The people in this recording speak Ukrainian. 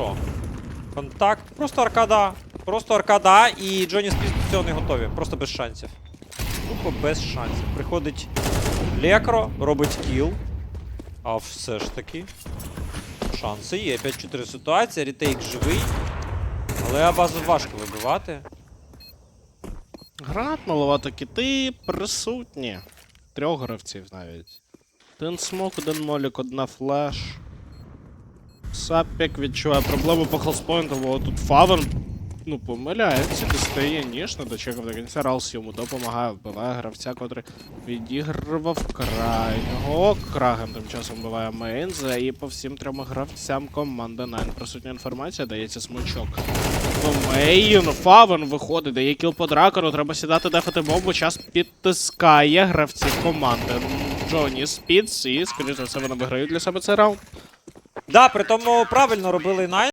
що? Контакт. Просто аркада. Просто аркада і Джоні Спіс до цього не готові. Просто без шансів. Тупо без шансів. Приходить Лекро, робить кіл. А все ж таки. Шанси є. 5-4 ситуація, рітейк живий. Але Абазу важко вибивати. Град, маловато кіти присутні. Трьох гравців навіть. Один смок, один молік, одна флеш. Саппік відчуває проблему по хелспойнту, бо тут Фавен ну, помиляється, дістає ніж, не дочекав до кінця. Раус йому допомагає, вбиває гравця, котрий відігрував крайнього. Краген тим часом вбиває Мейнза і по всім трьом гравцям команди Найн. Присутня інформація, дається смочок. Мейн, Фавен виходить, дає кіл по дракону, треба сідати дефати бомбу, час підтискає гравців команди. Джоні Спіц і, скоріше за все, вони виграють для себе цей раунд. Да, при тому правильно робили Найн.